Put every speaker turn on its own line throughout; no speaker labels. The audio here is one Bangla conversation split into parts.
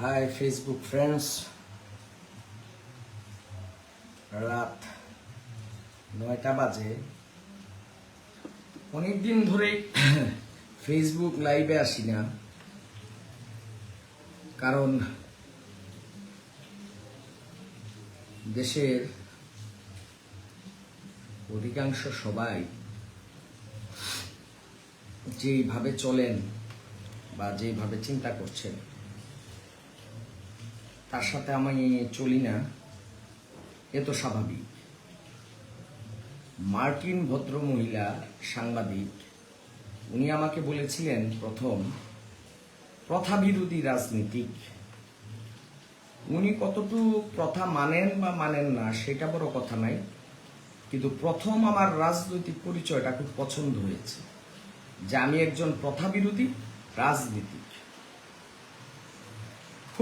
হাই ফেসবুক ফ্রেন্ডস রাত নয়টা বাজে। অনেকদিন ধরে ফেসবুক লাইভে আসি না। কারণ দেশের অধিকাংশ সবাই যেইভাবে চলেন বা যেইভাবে চিন্তা করছেন তার সাথে আমি চলি না, এ তো স্বাভাবিক। মার্টিন ভদ্র মহিলা সাংবাদিক, উনি আমাকে বলেছিলেন প্রথম প্রথা বিরোধী রাজনীতিক। উনি কতটুকু প্রথা মানেন বা মানেন না, সেটা বড় কথা নাই, কিন্তু প্রথম আমার রাজনৈতিক পরিচয়টা খুব পছন্দ হয়েছে যে আমি একজন প্রথা বিরোধী রাজনীতিক।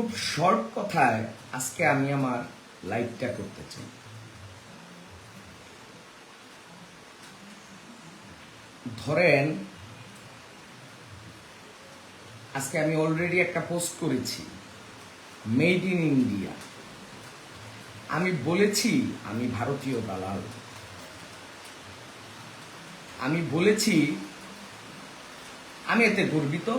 খুব শর্ট কথায় আজকে আমি আমার লাইভটা করতে চাই। ধরেন, আজকে আমি অলরেডি একটা পোস্ট করেছি মেড ইন ইন্ডিয়া আমি বলেছি, আমি ভারতীয় দালাল। আমি বলেছি, আমি এতে গর্বিত।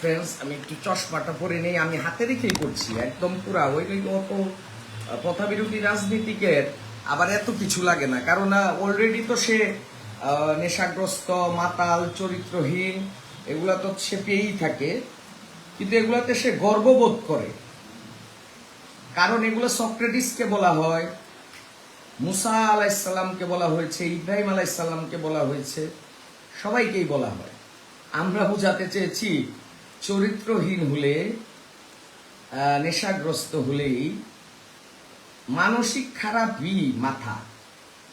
ফ্রেন্ডস আমি একটু চশমাটা পরে নেই, আমি হাতে রেখেই করছি, একদম পুরা। ওই অত প্রথা বিরোধী রাজনীতিকের আবার এত কিছু লাগে না। কারণ অলরেডি তো সে নেশাগ্রস্ত, মাতাল, চরিত্রহীন, এগুলা তো সে পেয়েই থাকে। কিন্তু এগুলাতে সে গর্ববোধ করে। কারণ এগুলো সক্রেটিসকে বলা হয়, মুসা আলাইসাল্লামকে বলা হয়েছে, ইব্রাহিম আলাইসাল্লামকে বলা হয়েছে, সবাইকেই বলা হয়। আমরা বোঝাতে চেয়েছি চরিত্রহীন হলে নেশাগ্রস্ত হলেই মানসিক খারাপই মাথা।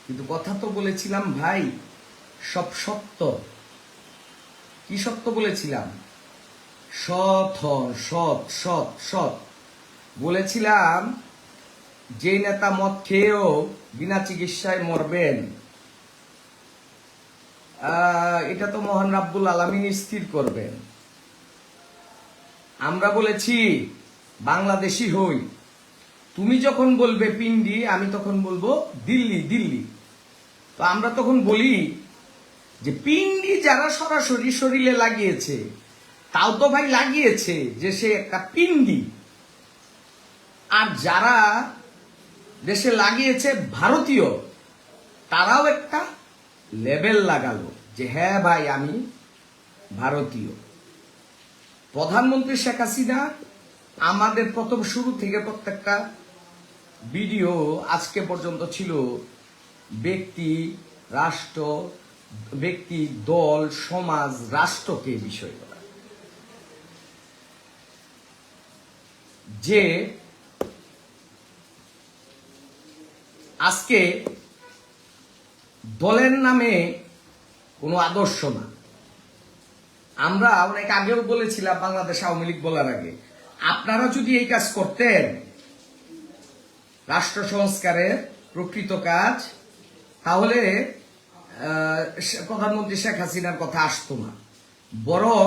কিন্তু কথা তো বলেছিলাম ভাই, সব সত্য। কি সত্য বলেছিলাম? সৎ হন সৎ সৎ সৎ। বলেছিলাম যে নেতা মদ খেয়েও বিনা চিকিৎসায় মরবেন এটা তো মহান রাব্বুল আলমিন স্থির করবেন। আমরা বলেছি, বাংলাদেশি হই। তুমি যখন বলবে পিন্ডি, আমি তখন বলব দিল্লি দিল্লি। তো আমরা তখন বলি যে পিন্ডি যারা সরাসরি শরীরে লাগিয়েছে, তাও তো ভাই লাগিয়েছে যে সে একটা পিন্ডি। আর যারা দেশে লাগিয়েছে ভারতীয়, তারাও একটা লেবেল লাগালো যে হ্যাঁ ভাই, আমি ভারতীয়। প্রধানমন্ত্রী শেখ হাসিনা আমাদের প্রথম শুরু থেকে প্রত্যেকটা ভিডিও আজকে পর্যন্ত ছিল ব্যক্তি, রাষ্ট্র, ব্যক্তি, দল, সমাজ, রাষ্ট্রকে বিষয় করা যে আজকে দলের নামে কোনো আদর্শ না। আমরা অনেক আগেও বলেছিলাম বাংলাদেশ আওয়ামী লীগ বলার আগে। আপনারা যদি এই কাজ করতেন, রাষ্ট্র সংস্কারের প্রকৃত কাজ, তাহলে প্রধানমন্ত্রী শেখ হাসিনার কথা আসতো না। বরং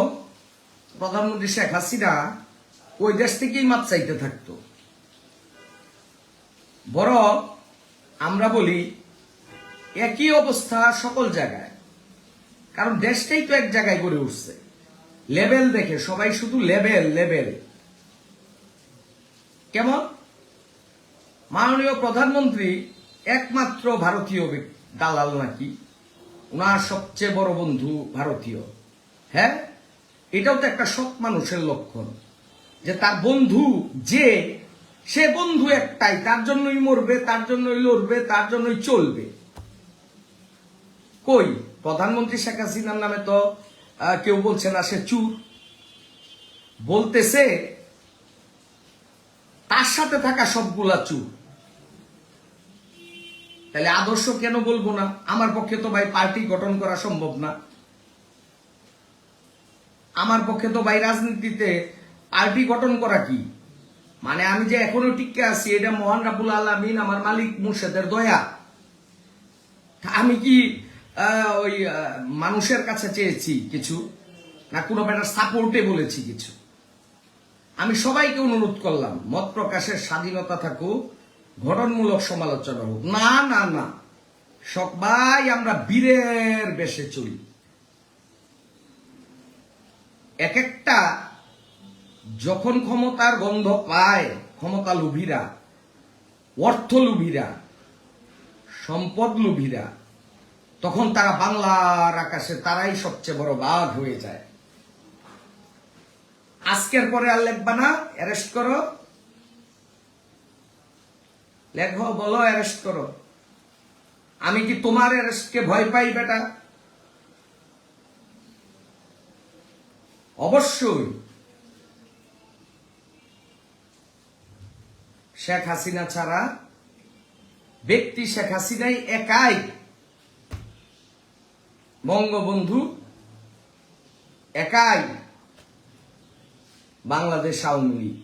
প্রধানমন্ত্রী শেখ হাসিনা ওই দেশ থেকেই মাপ চাইতে থাকতো। বরং আমরা বলি, একই অবস্থা সকল জায়গায়। কারণ দেশটাই তো এক জায়গায় গড়ে উঠছে। লেভেল দেখে, সবাই শুধু লেভেল লেভেল। কেমন? মাননীয় প্রধানমন্ত্রী একমাত্র ভারতীয় দালাল নাকি? ওনার সবচেয়ে বড় বন্ধু ভারতীয়। হ্যাঁ? এটাও তো একটা সৎ মানুষের লক্ষণ, যে তার বন্ধু যে, সে বন্ধু একটাই, তার জন্যই মরবে, তার জন্যই লড়বে, তার জন্যই চলবে। কই? প্রধানমন্ত্রী শেখ হাসিনার নামে তো কেউ বলছে না, সে চুর বলতেছে, তার সাথে থাকা সবগুলা চুর তাহলে আদর্শ কেন বলব না? আমার পক্ষে তো ভাই পার্টি গঠন করা সম্ভব না। আমার পক্ষে তো ভাই রাজনীতিতে পার্টি গঠন করা কি? মানে আমি যে এখনও টিকে আছি, এটা মহান রাবুল আলমিন, আমার মালিক মুর্শেদের দয়া। আমি কি ওই মানুষের কাছে চেয়েছি কিছু, না, কোনো ব্যাটার সাপোর্টে বলেছি কিছু। আমি সবাইকে অনুরোধ করলাম, মত প্রকাশের স্বাধীনতা থাকুক, গঠনমূলক সমালোচনা হোক। না না না, সবাই আমরা বীরের বেশে চলি। এক একটা যখন ক্ষমতার গন্ধ পায় ক্ষমতা লোভীরা অর্থ লোভীরা সম্পদ লোভীরা তখন তারা বাংলার আকাশে তারাই সবচেয়ে বড় বাঘ হয়ে যায়। আজকের পরে আর লেখবা না অ্যারেস্ট করো। লেখো, বলো অ্যারেস্ট করো। আমি কি তোমার অ্যারেস্টকে ভয় পাই, বেটা? অবশ্যই। শেখ হাসিনা ছাড়া ব্যক্তি শেখ হাসিনাই একাই বঙ্গবন্ধু একাই বাংলাদেশ আওয়ামী লীগ।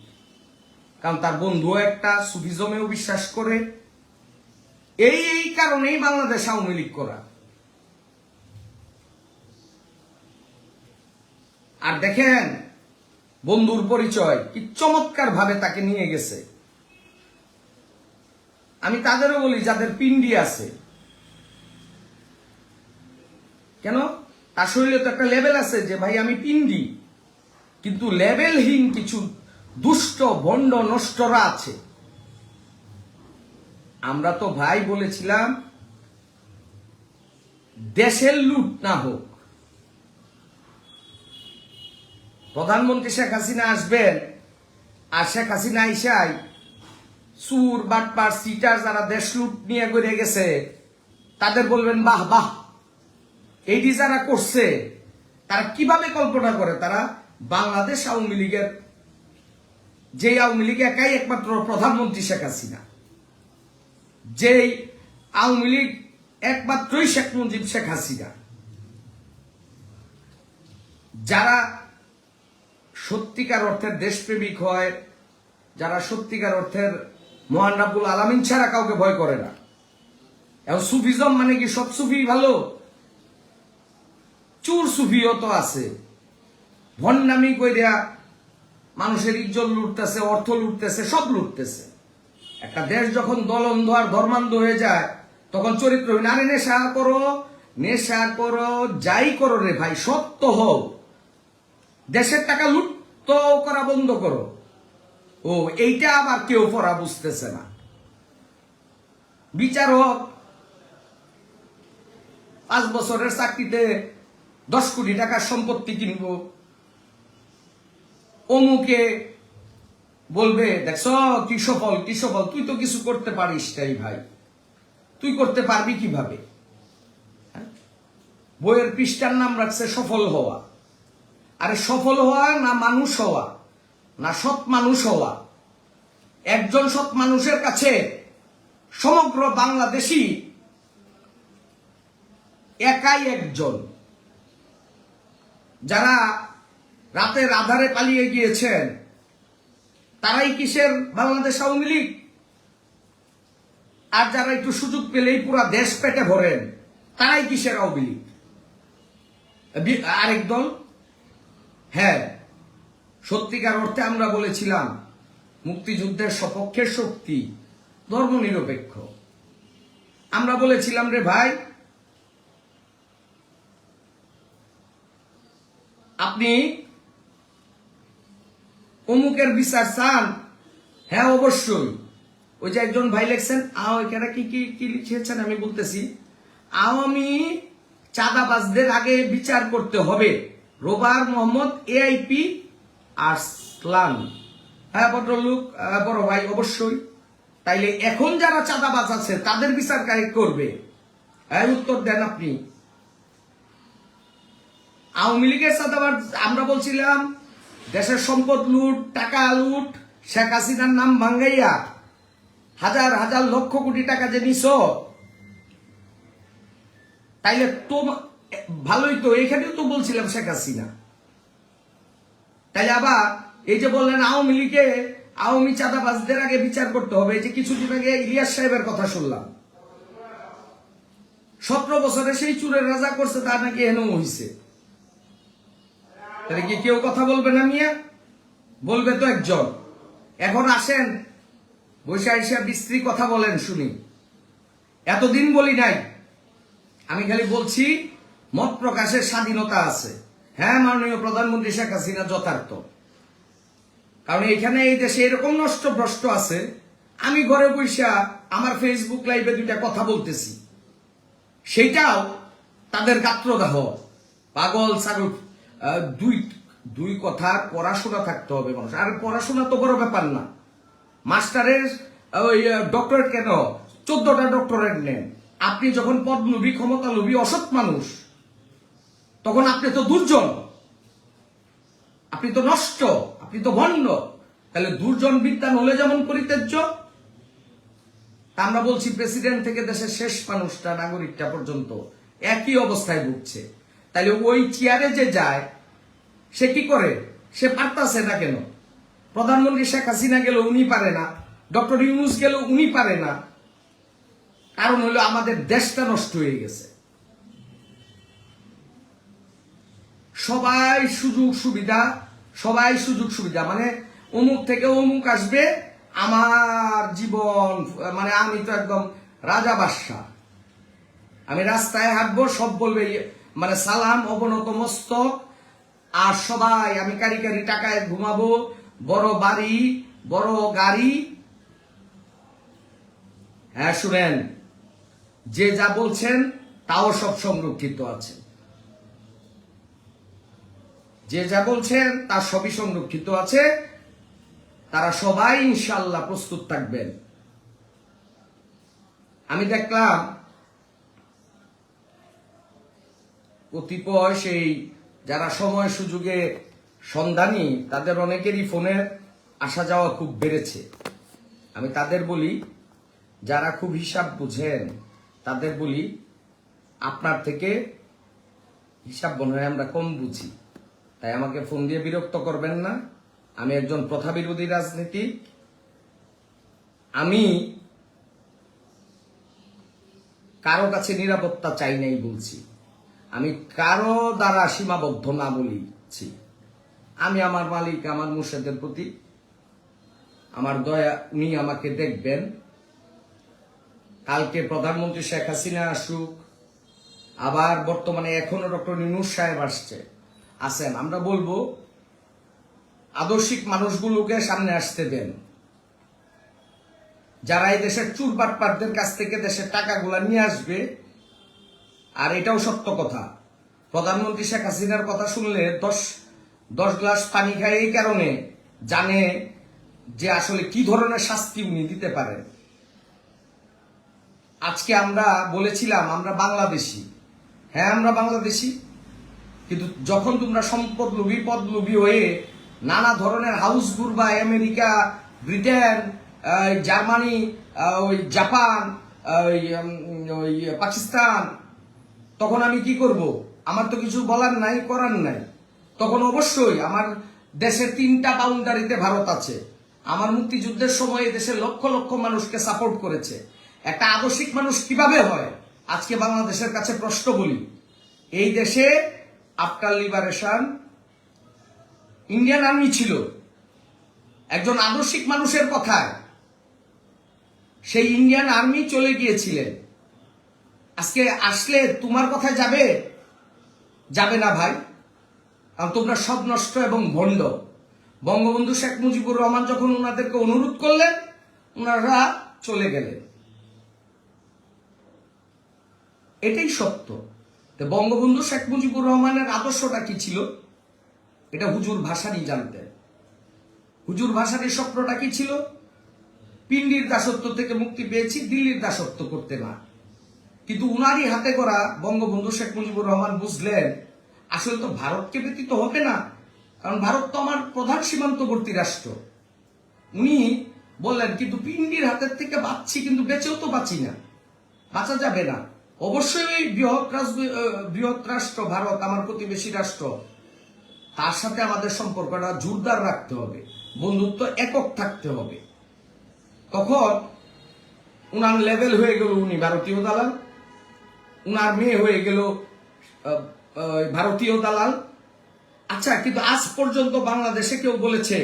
কারণ তার বন্ধুও একটা, সুফিজমেও বিশ্বাস করে। এই এই কারণেই বাংলাদেশ আওয়ামী লীগ করা। আর দেখেন, বন্ধুর পরিচয় কি চমৎকার ভাবে তাকে নিয়ে গেছে। আমি তাদেরও বলি, যাদের পিন্ডি আছে কেন? তার শরীরে তো একটা লেভেল আছে যে, ভাই, আমি পিন্ডি কিন্তু লেভেলহীন কিছু দুষ্ট, ভণ্ড, নষ্টরা আছে। আমরা তো ভাই বলেছিলাম, দেশের লুট না হোক। প্রধানমন্ত্রী শেখ হাসিনা আসবেন, আর শেখ হাসিনা আইসাই সুর বাটপার সিটার যারা দেশ লুট নিয়ে করে গেছে, তাদের বলবেন, বাহ বাহ এইটি যারা করছে, তারা কীভাবে কল্পনা করে? তারা বাংলাদেশ আওয়ামী লীগের যে আওয়ামী লীগ একাই একমাত্র প্রধানমন্ত্রী শেখ হাসিনা। যেই আওয়ামী লীগ একমাত্রই শেখ মুজিব, শেখ হাসিনা। যারা সত্যিকার অর্থের দেশপ্রেমিক হয়, যারা সত্যিকার অর্থের মহান রাব্বুল আলামিন ছাড়া কাউকে ভয় করে না। এবং সুফিজম মানে কি? সব সুফি ভালো? চুর সুফিও তো আছে। ভণ্ডামি কইরা মানুষের ইজ্জত লুটতেছে, অর্থ লুটতেছে, সব লুটতেছে। একটা দেশ যখন দলন্ধ আর ধর্মান্ধ হয়ে যায়, তখন চরিত্র চরিত্রহীন আরে নেশা করো নেশা করো, যাই করো রে ভাই, সত্য হও। দেশের টাকা লুট তো করা বন্ধ করো। ও, এইটা আবার কেউ পড়া বুঝতেছে না। বিচারক পাঁচ বছরের চাকরিতে দশ কোটি টাকার সম্পত্তি কিনবো। অমুকে বলবে, দেখছ কি সফল কি সফল তুই তো কিছু করতে পারিস তাই ভাই। তুই করতে পারবি কীভাবে? হ্যাঁ? বইয়ের পৃষ্ঠার নাম রাখছে সফল হওয়া। আরে সফল হওয়া না মানুষ হওয়া? না সৎ মানুষ হওয়া? একজন সৎ মানুষের কাছে সমগ্র বাংলাদেশি একাই একজন। যারা রাতের আধারে পালিয়ে গিয়েছেন, তারাই কিসের বাংলাদেশ আওয়ামী লীগ? আর যারা একটু সুযোগ পেলেই পুরা দেশ পেটে ভরেন, তারাই কিসের আওয়ামী লীগ? আরেক দল? হ্যাঁ সত্যিকার অর্থে আমরা বলেছিলাম, মুক্তিযুদ্ধের সপক্ষের শক্তি ধর্মনিরপেক্ষ। আমরা বলেছিলাম রে ভাই আপনি অমুকের বিচার চান? হ্যাঁ অবশ্যই। ওই যে একজন ভাই লেখছেন আও এখানে কি কি কি লিখেছেন আমি বলতেছি। আওয়ামী চাঁদাবাজদের আগে বিচার করতে হবে। রোবার মোহাম্মদ এআইপি আরসলান হ্যাঁ ভদ্রলোক আহ, বড় ভাই অবশ্যই। তাইলে এখন যারা চাঁদাবাজ আছে তাদের বিচার কারে করবে? হ্যাঁ উত্তর দেন আপনি। আওয়ামী লীগের চাঁদাবাজ আমরা বলছিলাম, দেশের সম্পদ লুট, টাকা লুট, শেখ হাসিনার নাম ভাঙ্গাইয়া হাজার হাজার লক্ষ কোটি টাকা যে নিছ, তাইলে তো ভালোই তো এখানেও তো বলছিলাম শেখ হাসিনা। তাইলে আবার এই যে বললেন আওয়ামী লীগে, আওয়ামী চাঁদাবাজদের আগে বিচার করতে হবে, এই যে কিছুদিন আগে ইলিয়াস সাহেবের কথা শুনলাম। সতেরো বছরে সেই চুরের রাজা করছে তা নাকি এনও হইছে। তাহলে কি কেউ কথা বলবে না মিয়া? বলবে তো একজন। এখন আসেন বৈশা এসে বিস্ত্রী কথা বলেন শুনি। এতদিন বলি নাই। আমি খালি বলছি, মত প্রকাশের স্বাধীনতা আছে। হ্যাঁ মাননীয় প্রধানমন্ত্রী শেখ হাসিনা যথার্থ। কারণ এখানে এই দেশে এরকম নষ্ট ভ্রষ্ট আছে, আমি ঘরে বৈশা আমার ফেসবুক লাইভে দুইটা কথা বলতেছি। সেইটাও তাদের গাত্রদাহ, পাগল, ছাগল। দুই দুই কথা পড়াশোনা থাকতে হবে মানুষ। আর পড়াশোনা তো বড় ব্যাপার না। মাস্টারের ওই ডক্টরেট কেন? চোদ্দটা ডক্টরেট নেন আপনি যখন পদ লোভী ক্ষমতা লোভী অসৎ মানুষ, তখন আপনি তো দুর্জন। আপনি তো নষ্ট, আপনি তো ভণ্ড তাহলে দুর্জন বিদ্যা হলে যেমন পরিত্যাজ্য আমরা বলছি প্রেসিডেন্ট থেকে দেশের শেষ মানুষটা, নাগরিকটা পর্যন্ত একই অবস্থায় ভুগছে। তাহলে ওই চেয়ারে যে যায়, সে কি করে? সে পারতাছে না কেন? প্রধানমন্ত্রী শেখ হাসিনা গেল, উনি পারে না। ডক্টর ইউনুস গেল, উনি পারে না। কারণ হলো আমাদের দেশটা নষ্ট হয়ে গেছে। সবাই সুযোগ সুবিধা, সবাই সুযোগ সুবিধা। মানে অমুক থেকে অমুক আসবে, আমার জীবন মানে আমি তো একদম রাজা বাদশাহ। আমি রাস্তায় হাঁটবো, সব বলবে মানে সালাম অবনত মস্তক, আর সবাই আমি কারি কারি টাকায় ঘুমাবো, বড় বাড়ি, বড় গাড়ি। হ্যাঁ শুনেন, যে যা বলছেন, তাও সব সংরক্ষিত আছে। যে যা বলছেন তার সবই সংরক্ষিত আছে। তারা সবাই ইনশাল্লাহ প্রস্তুত থাকবেন। আমি দেখলাম কতিপয় সেই যারা সময় সুযোগে সন্ধানী, তাদের অনেকেরই ফোনের আসা যাওয়া খুব বেড়েছে। আমি তাদের বলি, যারা খুব হিসাব বুঝেন, তাদের বলি, আপনার থেকে হিসাব মনে হয় আমরা কম বুঝি। তাই আমাকে ফোন দিয়ে বিরক্ত করবেন না। আমি একজন প্রথা বিরোধী রাজনীতিক। আমি কারও কাছে নিরাপত্তা চাই নাই বলছি। আমি কারও দ্বারা সীমাবদ্ধ না বলিছি। আমি আমার মালিক, আমার মুর্শেদের প্রতি আমার দয়া, উনি আমাকে দেখবেন। কালকে প্রধানমন্ত্রী শেখ হাসিনা আসুক, আবার বর্তমানে এখনও ডক্টর নিনুর সাহেব আসছে আসেন আমরা বলব, আদর্শিক মানুষগুলোকে সামনে আসতে দেন। যারা এই দেশের চুর বাটপাটদের কাছ থেকে দেশের টাকাগুলা নিয়ে আসবে আর এটাও সত্য কথা। প্রধানমন্ত্রী শেখ হাসিনার কথা শুনলে দশ দশ গ্লাস পানি খায় এই কারণে জানে যে আসলে কি ধরনের শাস্তি উনি দিতে পারেন। আজকে আমরা বলেছিলাম, আমরা বাংলাদেশি। হ্যাঁ আমরা বাংলাদেশি। কিন্তু যখন তোমরা সম্পদ লোভী পদ লোভী হয়ে নানা ধরনের হাউস ঘুরবা, আমেরিকা, ব্রিটেন জার্মানি ওই জাপান ওই, পাকিস্তান তখন আমি কি করব? আমার তো কিছু বলার নাই, করার নাই। তখন অবশ্যই আমার দেশের তিনটা বাউন্ডারিতে ভারত আছে। আমার মুক্তিযুদ্ধের সময় দেশের লক্ষ লক্ষ মানুষকে সাপোর্ট করেছে। একটা আদর্শিক মানুষ কীভাবে হয়? আজকে বাংলাদেশের কাছে প্রশ্ন বলি। এই দেশে আফটার লিবারেশন ইন্ডিয়ান আর্মি ছিল। একজন আদর্শিক মানুষের কথায় সেই ইন্ডিয়ান আর্মি চলে গিয়েছিলেন। আজকে আসলে তোমার কথায় যাবে? যাবে না ভাই। কারণ তোমরা সব নষ্ট এবং ভণ্ড। বঙ্গবন্ধু শেখ মুজিবুর রহমান যখন ওনাদেরকে অনুরোধ করলেন ওনারা চলে গেলেন। এটাই সত্য। বঙ্গবন্ধু শেখ মুজিবুর রহমানের আদর্শটা কি ছিল? এটা হুজুর ভাষারই জানতেন। হুজুর ভাষারই স্বপ্নটা কি ছিল? পিন্ডির দাসত্ব থেকে মুক্তি পেয়েছি, দিল্লির দাসত্ব করতে না। কিন্তু উনারই হাতে করা বঙ্গবন্ধু শেখ মুজিবুর রহমান বুঝলেন, আসলে তো ভারতকে ব্যতীত হবে না। কারণ ভারত তো আমার প্রধান সীমান্তবর্তী রাষ্ট্র। উনি বললেন, কিন্তু পিন্ডির হাতের থেকে বাঁচছি, কিন্তু বেঁচেও তো বাঁচি না। বাঁচা যাবে না। অবশ্যই ওই বৃহৎ বৃহৎ রাষ্ট্র ভারত, আমার প্রতিবেশী রাষ্ট্র। তার সাথে আমাদের সম্পর্কটা জোরদার রাখতে হবে। বন্ধুত্ব একক থাকতে হবে। তখন উনার লেভেল হয়ে গেল উনি ভারতীয় দালাল। উনার মেয়ে হয়ে গেল ভারতীয় দালাল। আচ্ছা কিন্তু আজ পর্যন্ত বাংলাদেশে কেউ বলেছে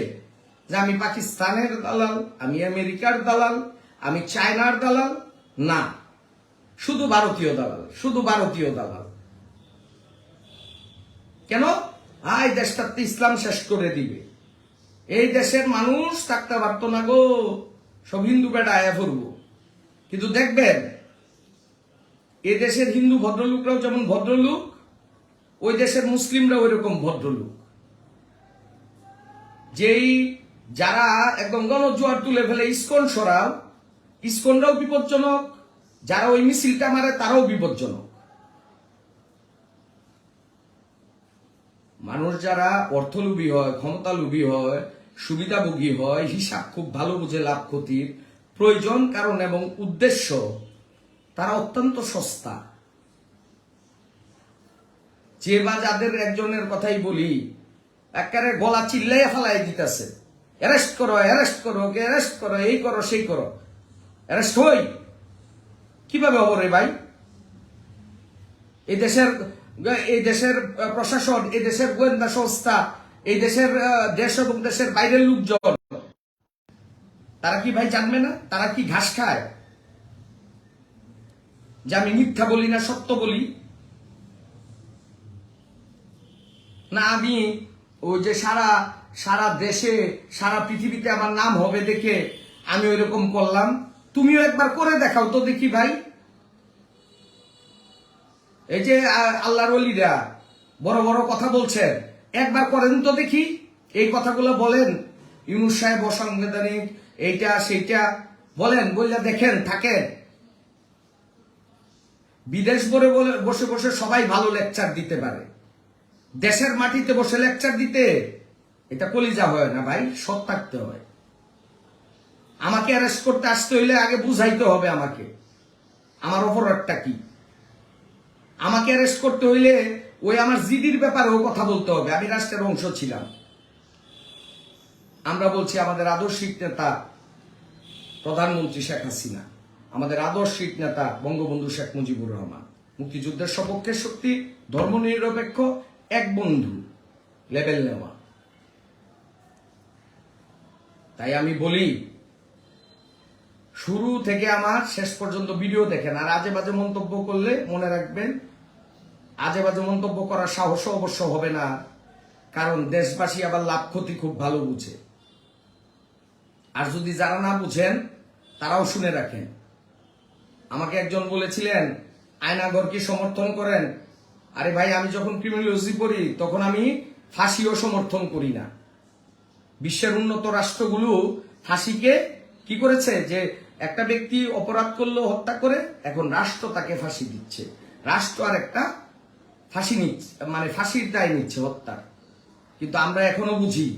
যে আমি পাকিস্তানের দালাল, আমি আমেরিকার দালাল, আমি চায়নার দালাল। না, শুধু ভারতীয় দালাল, শুধু ভারতীয় দালাল। কেন? আই দেশটাতে ইসলাম শেষ করে দিবে। এই দেশের মানুষ থাকতে পারতো না গো সব হিন্দু বেটা আয়া কিন্তু দেখবেন এ দেশের হিন্দু ভদ্রলোকরাও যেমন ভদ্রলোক, ওই দেশের মুসলিমরা ওই রকম ভদ্রলোক। যেই যারা একদম গণজোয়ার তুলে ফেলে, ইস্কন সরাও, ইস্কনরাও বিপজ্জনক, যারা ওই মিছিলটা মারে তারাও বিপজ্জনক। মানুষ যারা অর্থলোভী হয়, ক্ষমতালোভী হয়, সুবিধাভোগী হয়, হিসাব খুব ভালো বুঝে লাভ ক্ষতির প্রয়োজন, কারণ এবং উদ্দেশ্য তারা অত্যন্ত সস্তা। যে বা যাদের একজনের কথাই বলি, একেবারে গলা চিল্লাই ফেলাই দিতেছে। অ্যারেস্ট করো অ্যারেস্ট করো, ওকে অ্যারেস্ট করো, এই করো, সেই করো। অ্যারেস্ট হই? কীভাবে হব রে ভাই? এই দেশের এই দেশের প্রশাসন, এই দেশের গোয়েন্দা সংস্থা, এই দেশের দেশ এবং দেশের বাইরের লোকজন, তারা কি ভাই জানবে না? তারা কি ঘাস খায়? যে আমি মিথ্যা বলি না, সত্য বলি? না, আমি ওই যে সারা সারা দেশে, সারা পৃথিবীতে আমার নাম হবে দেখে আমি ওই রকম করলাম। তুমিও একবার করে দেখাও তো দেখি ভাই। এই যে আল্লাহর অলিরা বড় বড় কথা বলছেন, একবার করেন তো দেখি। এই কথাগুলো বলেন, ইউনুস সাহেব অসাংবিধানিক, এইটা, সেইটা বলেন বললে দেখেন, থাকেন। বিদেশ বলে বসে বসে সবাই ভালো লেকচার দিতে পারে। দেশের মাটিতে বসে লেকচার দিতে এটা কলিজা হয় না ভাই, সৎ থাকতে হয়। আমাকে অ্যারেস্ট করতে আসতে হইলে আগে বুঝাইতে হবে আমাকে। আমার অপরাধটা কি? আমাকে অ্যারেস্ট করতে হইলে ওই আমার জিডির ব্যাপারেও কথা বলতে হবে, আমি রাষ্ট্রের অংশ ছিলাম। আমরা বলছি আমাদের আদর্শিক নেতা প্রধানমন্ত্রী শেখ হাসিনা। আমাদের আদর্শিক নেতা বঙ্গবন্ধু শেখ মুজিবুর রহমান। মুক্তিযুদ্ধের সপক্ষে শক্তি ধর্মনিরপেক্ষ এক বন্ধু লেভেল নেওয়া। তাই আমি বলি, শুরু থেকে আমার, শেষ পর্যন্ত ভিডিও দেখেন, আর আজে বাজে মন্তব্য করলে মনে রাখবেন আজে বাজে মন্তব্য করার সাহসও অবশ্য হবে না, কারণ দেশবাসী আবার লাভ, ক্ষতি খুব ভালো বুঝে। আর যদি যারা না বুঝেন, তারাও শুনে রাখেন। আমাকে একজন বলেছিলেন আয়নাঘরকে সমর্থন করেন? আরে ভাই, আমি যখন ক্রিমিনোলজি পড়ি, তখন আমি ফাঁসিও সমর্থন করি না। বিশ্বের উন্নত রাষ্ট্রগুলো ফাঁসিকে কি করেছে? যে একটা ব্যক্তি অপরাধ করল হত্যা করে, এখন রাষ্ট্র তাকে ফাঁসি দিচ্ছে। রাষ্ট্র আর একটা ফাঁসি নিচ্ছে মানে ফাঁসির দায় নিচ্ছে হত্যার। কিন্তু আমরা এখনও বুঝি,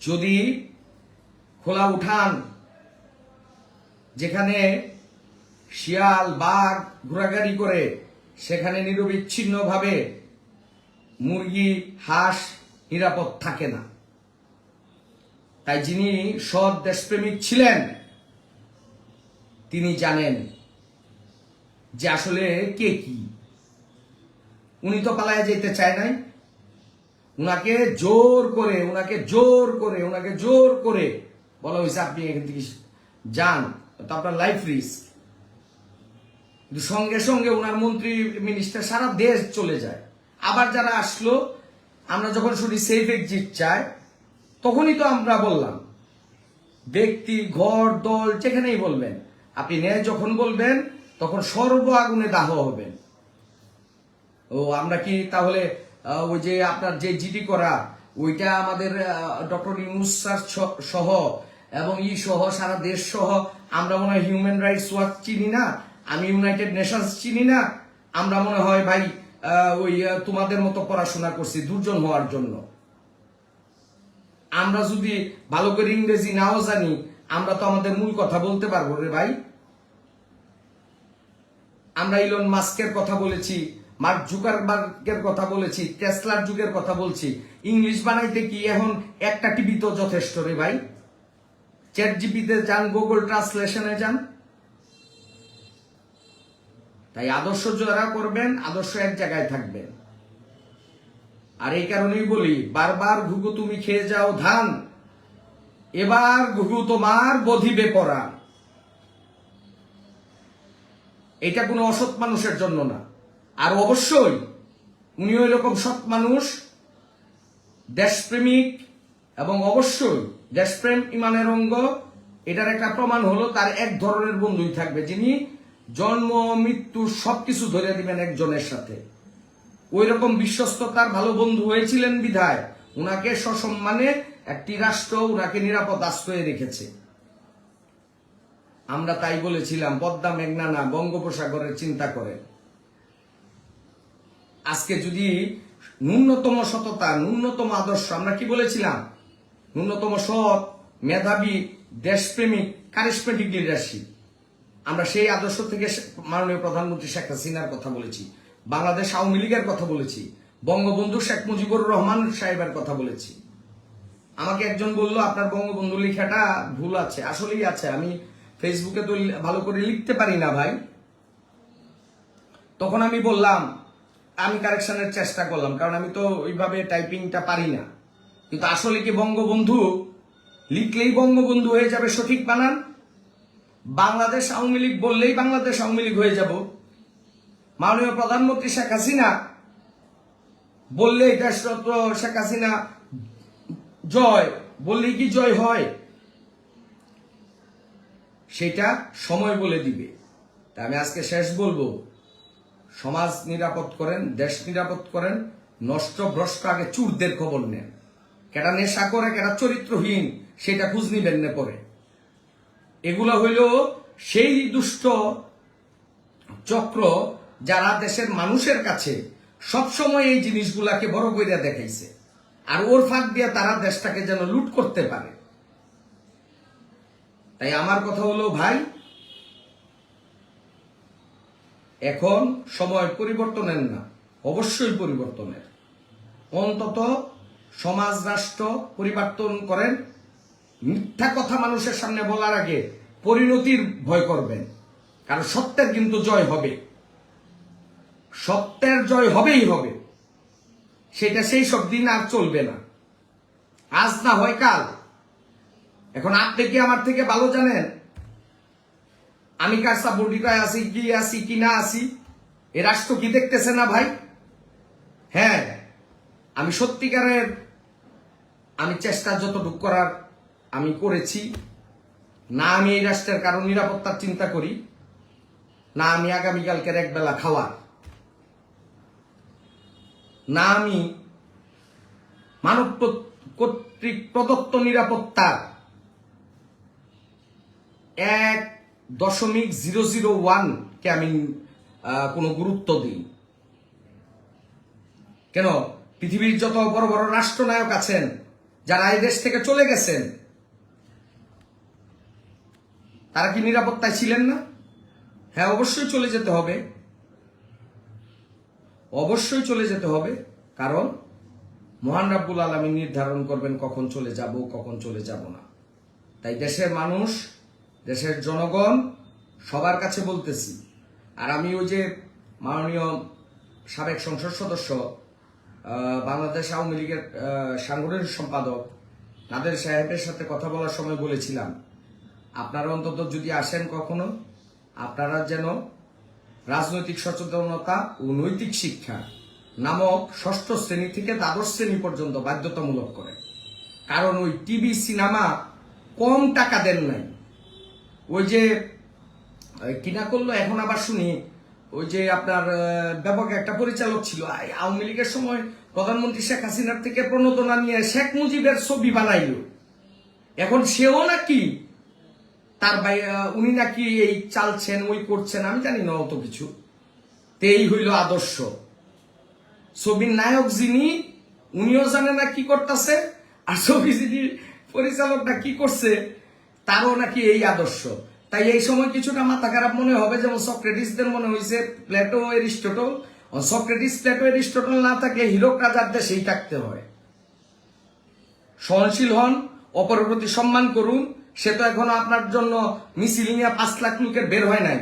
যদি খোলা উঠান যেখানে শিয়াল, বাঘ ঘোরাঘুরি করে, সেখানে নিরবিচ্ছিন্নভাবে মুরগি, হাঁস নিরাপদ থাকে না। তাই যিনি সৎ দেশপ্রেমিক ছিলেন, তিনি জানেন যে আসলে কে কি। উনি তো পালায় যেতে চায় নাই। উনাকে জোর করে, উনাকে জোর করে, উনাকে জোর করে বলা হয়েছে, আপনি এখান থেকে যান। আপনার লাইফ রিস্ক সঙ্গে সঙ্গে ওনার মন্ত্রী মিনিস্টার সারা দেশ চলে যায়। আবার যারা আসলো, আমরা যখন শুনি সেফ এক্সিট চাই তখনই তো আমরা বললাম, ব্যক্তি, ঘর, দল, যেখানেই বলবেন, আপনি ন্যায় যখন বলবেন, তখন সর্ব আগুনে দাহ হবেন। ও, আমরা কি তাহলে ওই যে আপনার যে জিডি করা, ওইটা আমাদের ডক্টর ইউনুস সহ এবং ই সহ, সারা দেশ সহ আমরা মনে হয় হিউম্যান রাইটস ওয়াচ চিনি না, আমি ইউনাইটেড নেশনস চিনি না, আমরা মনে হয় ভাই ওই তোমাদের মতো পড়াশোনা করছি দুর্জন হওয়ার জন্য। আমরা যদি ভালো করে ইংরেজি নাও জানি, আমরা তো আমাদের মূল কথা বলতে পারব রে ভাই। আমরা ইলন মাস্কের কথা বলেছি মার্ক জুকারবার্গের কথা বলেছি টেসলার যুগের কথা বলছি ইংলিশ বানাইতে কি এখন একটা টিভি তো যথেষ্ট রে ভাই? চ্যাট জিপিতে যান, গুগল ট্রান্সলেশনে যান। তাই আদর্শ যারা করবেন, আদর্শ এক জায়গায় থাকবেন। আর এই কারণেই বলি, বারবার ঘুঘু তুমি খেয়ে যাও ধান, এবার ঘুঘু তোমার বধিবে পড়া এটা কোনো অসৎ মানুষের জন্য না। আর অবশ্যই উনি ওই রকম সৎ মানুষ, দেশপ্রেমিক, এবং অবশ্যই দেশপ্রেম ইমানের অঙ্গ, এটার একটা প্রমাণ হলো তার এক ধরনের বন্ধুই থাকবে, যিনি জন্ম, মৃত্যু সবকিছু ধরে দিবেন একজনের সাথে। ওই রকম বিশ্বস্ততার ভালো বন্ধু হয়েছিলেন বিধায়, উনাকে সসম্মানে একটি রাষ্ট্র উনাকে নিরাপদ আশ্রয়ে রেখেছে। আমরা তাই বলেছিলাম, পদ্মা, মেঘনা না, বঙ্গোপসাগরের চিন্তা করেন। আজকে যদি ন্যূনতম সততা, ন্যূনতম আদর্শ, আমরা কি বলেছিলাম? ন্যূনতম সৎ, মেধাবী, দেশপ্রেমিক কারিশমেটিক লিডারশিপ আমরা সেই আদর্শ থেকে মাননীয় প্রধানমন্ত্রী শেখ হাসিনার কথা বলেছি, বাংলাদেশ আওয়ামী লীগের কথা বলেছি, বঙ্গবন্ধু শেখ মুজিবুর রহমান সাহেবের কথা বলেছি। আমাকে একজন বলল, আপনার বঙ্গবন্ধু লেখাটা ভুল আছে। আসলেই আছে, আমি ফেসবুকে তো ভালো করে লিখতে পারি না ভাই। তখন আমি বললাম, আমি কারেকশনের চেষ্টা করলাম, কারণ আমি তো ওইভাবে টাইপিংটা পারি না। কিন্তু আসলে কি বঙ্গবন্ধু? লিখলেই বঙ্গবন্ধু হয়ে যাবে সঠিক বানান? বাংলাদেশ আওয়ামী লীগ বললেই বাংলাদেশ আওয়ামী লীগ হয়ে যাব। মাননীয় প্রধানমন্ত্রী শেখ হাসিনা বললেই দেশরত্ন শেখ হাসিনা জয়, বললেই কি জয় হয়? সেটা সময় বলে দিবে। তা আমি আজকে শেষ বলব। সমাজ নিরাপদ করেন, দেশ নিরাপদ করেন, নষ্ট ভ্রষ্ট আগে চুরদের খবর নেন। কেটা নেশা করে কেটা চরিত্রহীন, সেটা খুঁজ নিবেন না পরে। এগুলো হইল সেই দুষ্ট চক্র যারা দেশের মানুষের কাছে সবসময় এই জিনিসগুলাকে বড় কইরা দেখাইছে। আর ওর ফাঁক দিয়ে তারা দেশটাকে যেন লুট করতে পারে। তাই আমার কথা হলো, ভাই, এখন সময় পরিবর্তনের না, অবশ্যই পরিবর্তনের। অন্তত সমাজ রাষ্ট্র পরিবর্তন করেন, মিথ্যা কথা মানুষের সামনে বলার আগে পরিণতির ভয় করবেন। কারণ সত্যের কিন্তু জয় হবে। সত্যের জয় হবেই হবে। সেটা সেই সব দিন আর চলবে না। আজ না হয় কাল। এখন আপনি কি আমার থেকে ভালো জানেন? আমি কার সাপোর্টিটায় আছি, কি আছি, কি না আছি? এ রাষ্ট্র কি দেখতেছে না ভাই? হ্যাঁ আমি সত্যিকারের আমি চেষ্টা যতটুকু করার আমি করেছি, না আমি এই রাষ্ট্রের কারও নিরাপত্তার চিন্তা করি, না আমি আগামীকালকের এক বেলা খাওয়ার। না আমি মানব কর্তৃক প্রদত্ত নিরাপত্তার এক দশমিক জিরো জিরো ওয়ান কে আমি কোনো গুরুত্ব দিই। কেন? পৃথিবীর যত বড় বড় রাষ্ট্রনায়ক আছেন যারা এই দেশ থেকে চলে গেছেন, তারা কি নিরাপত্তায় ছিলেন না? হ্যাঁ অবশ্যই চলে যেতে হবে। অবশ্যই চলে যেতে হবে, কারণ মহান রাব্বুল আলমী নির্ধারণ করবেন কখন চলে যাব, কখন চলে যাব না। তাই দেশের মানুষ, দেশের জনগণ, সবার কাছে বলতেছি। আর আমি ওই যে মাননীয় সাবেক সংসদ সদস্য বাংলাদেশ আওয়ামী লীগের সাংগঠনিক সম্পাদক নাদের সাহেবের সাথে কথা বলার সময় বলেছিলাম, আপনারা অন্তত যদি আসেন কখনো, আপনারা যেন রাজনৈতিক সচেতনতা ও নৈতিক শিক্ষা নামক ষষ্ঠ শ্রেণি থেকে দ্বাদশ শ্রেণি পর্যন্ত বাধ্যতামূলক করে কারণ ওই টিভি, সিনেমা কম টাকা দেন নাই। ওই যে কিনা করল, এখন আবার শুনি ওই যে আপনার ব্যাপক একটা পরিচালক ছিল। আওয়ামী লীগের সময় প্রধানমন্ত্রী শেখ হাসিনার থেকে প্রণোদনা নিয়ে শেখ মুজিবের ছবি বানাইলো। এখন সেও নাকি তার ভাই উনি নাকি এই চালছেন, ওই করছেন, আমি জানি না অত কিছু। তো এই হইল আদর্শ। ছবির নায়ক যিনি, উনিও জানে না কি করতেছে, আর ছবি যিনি পরিচালকটা কি করছে, তারও নাকি এই আদর্শ। তাই এই সময় কিছুটা মাথা খারাপ মনে হবে, যেমন সক্রেটিসদের মনে হয়েছে, Plato, Aristotle. Socrates, Plato, Aristotle না থাকলে হিরোক রাজার দেশেই থাকতে হয়। সহনশীল হন অপরের প্রতি সম্মান করুন, সে তো এখনও আপনার জন্য মিছিল নিয়ে পাঁচ লাখ লোকের বের হয় নাই।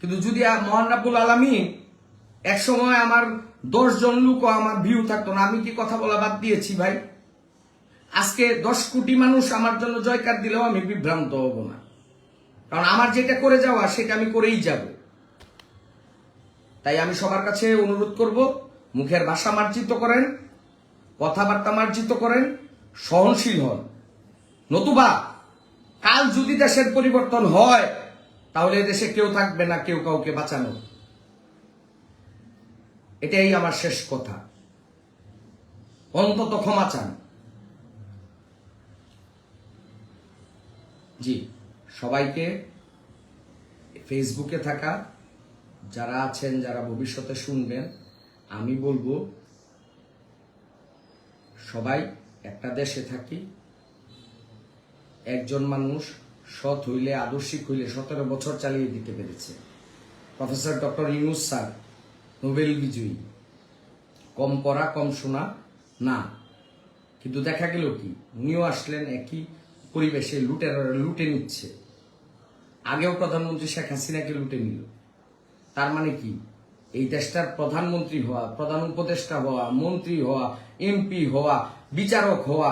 কিন্তু যদি মহান রাব্বুল আলমী এক সময় আমার দশ জন লোকও আমার ভিউ থাকতো না, আমি কি কথা বলা বাদ দিয়েছি ভাই? আজকে দশ কোটি মানুষ আমার জন্য জয়কার দিলেও আমি বিভ্রান্ত হব না। কারণ আমার যেটা করে যাওয়া, সেটা আমি করেই যাব। তাই আমি সবার কাছে অনুরোধ করব, মুখের ভাষা মার্জিত করেন, কথাবার্তা মার্জিত করেন, সহনশীল হন। নতুবা, কাল যদি দেশের পরিবর্তন হয়, তাহলে দেশে কেউ থাকবে না, কেউ কাউকে বাঁচানো। এটাই আমার শেষ কথা। অন্তত ক্ষমা চান। জি। সবাইকে ফেসবুকে থাকা, যারা আছেন, যারা ভবিষ্যতে শুনবেন, আমি বলব, সবাই একটা দেশে থাকি। একজন মানুষ সৎ হইলে, আদর্শিক হইলে সতেরো বছর চালিয়ে দিতে পেরেছে। Professor doctor Yunus sir, Nobel বিজয়ী। কম পড়া, কম শোনা, না। কিন্তু দেখা গেল কি, উনিও আসলেন একই পরিবেশে, লুটের, লুটে নিচ্ছে। আগেও প্রধানমন্ত্রী শেখ হাসিনাকে লুটে নিল। তার মানে কি? এই দেশটার প্রধানমন্ত্রী হওয়া, প্রধান উপদেষ্টা হওয়া, মন্ত্রী হওয়া, এমপি হওয়া, বিচারক হওয়া,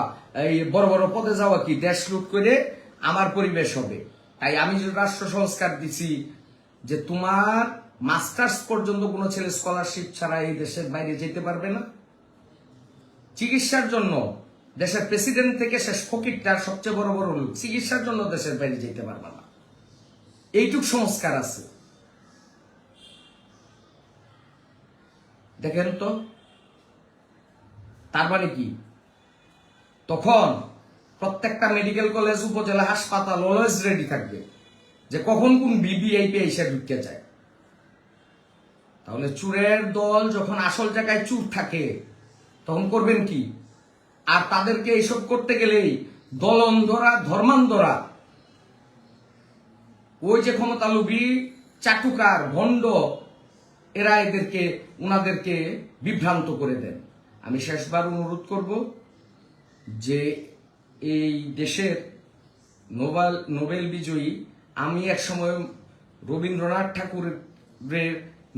এই বড় বড় পদে যাওয়া কি দেশ লুট করে আমার পরিবেশ হবে? তাই আমি যে রাষ্ট্র সংস্কার দিছি, যে তোমার মাস্টার্স পর্যন্ত কোনো ছেলে স্কলারশিপ ছাড়া এই দেশের বাইরে যেতে পারবে না। চিকিৎসার জন্য দেশের প্রেসিডেন্ট থেকে শেষ ফকিরটার সবচেয়ে বড় বড় লোক, চিকিৎসার জন্য দেশের বাইরে যেতে পারবে না। এইটুক সংস্কার আছে। দেখেন তো, তার মানে কি? তখন প্রত্যেকটা মেডিকেল কলেজ উপজেলা, হাসপাতাল অলওয়েজ রেডি থাকবে যে কখন কোন বিবিআইপি এসে ঢুকতে যায়। তাহলে চুরের দল যখন আসল জায়গায় চুর থাকে, তখন করবেন কি? আর তাদেরকে এইসব করতে গেলেই দলন্ধরা, ধর্মান্ধরা ওই যে ক্ষমতা লোভী চাটুকার, ভণ্ড, এরা এদেরকে, উনাদেরকে বিভ্রান্ত করে দেন। আমি শেষবার অনুরোধ করব যে এই দেশের নোবেল নোবেল বিজয়ী, আমি এক সময় রবীন্দ্রনাথ ঠাকুরের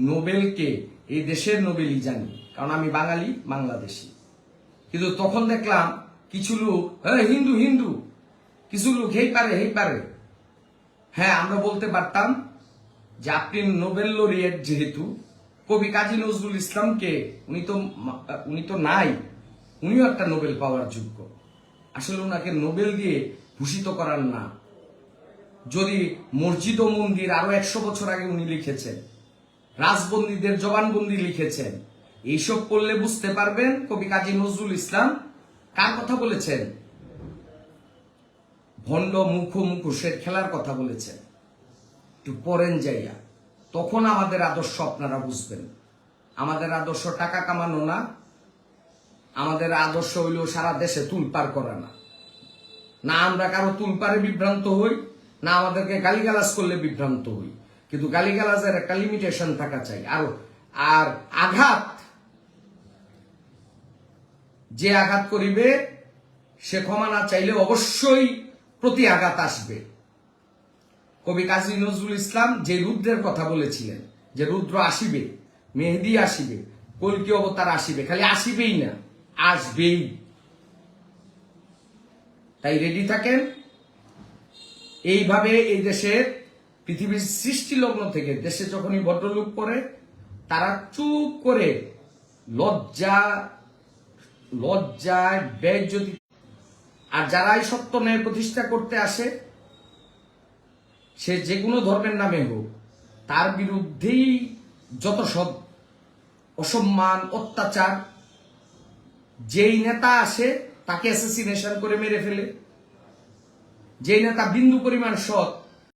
নোবেলকে এই দেশের নোবেলই জানি, কারণ আমি বাঙালি, বাংলাদেশি। কিন্তু তখন দেখলাম কিছু লোক হ্যাঁ হিন্দু হিন্দু। কিছু লোক, হেই পারে হেই পারে। হ্যাঁ আমরা বলতে পারতাম যে আপনি নোবেল লরিয়েট যেহেতু, কবি কাজী নজরুল ইসলামকে উনি তো উনি তো নাই, উনিও একটা নোবেল পাওয়ার যোগ্য। আসলে ওনাকে নোবেল দিয়ে ভূষিত করার না। যদি মসজিদ ও মন্দির আরও একশো বছর আগে উনি লিখেছেন, রাজবন্দীদের জবানবন্দি লিখেছেন, এইসব করলে বুঝতে পারবেন কবি কাজী নজরুল ইসলাম কার কথা বলেছেন? ভণ্ড মুখ মুখোশের খেলার কথা বলেছেন একটু পরেন যাইয়া। তখন আমাদের আদর্শ আপনারা বুঝবেন। আমাদের আদর্শ টাকা কামানো না। আমাদের আদর্শ হইল সারা দেশে তুলপার করা না। না আমরা কারও তুলপারে বিভ্রান্ত হই, না আমাদেরকে গালিগালাজ করলে বিভ্রান্ত হই। কিন্তু গালিগালাজের একটা লিমিটেশন থাকা চাই। আর আর আঘাত, যে আঘাত করিবে, সে ক্ষমা না চাইলে অবশ্যই প্রতি আঘাত আসবে। কবি কাজী নজরুল ইসলাম যে রুদ্রের কথা বলেছিলেন, যে রুদ্র আসিবে, মেহেদি আসিবে, কলকি অবতার আসিবে, খালি আসিবেই না, আসবেই। তাই রেডি থাকেন? এইভাবে এই দেশের পৃথিবীর সৃষ্টি লগ্ন থেকে দেশে যখনই ভদ্রলোক পড়ে, তারা চুপ করে লজ্জা, লজ্জায় ব্যয় যদি আর যারা এই সত্য ন্যায় প্রতিষ্ঠা করতে আসে, সে যে কোনো ধর্মের নামে হোক, তার বিরুদ্ধেই যত সব অসম্মান, অত্যাচার, যেই নেতা আসে, তাকে অ্যাসেসিনেশন করে মেরে ফেলে। যেই নেতা বিন্দু পরিমাণ সৎ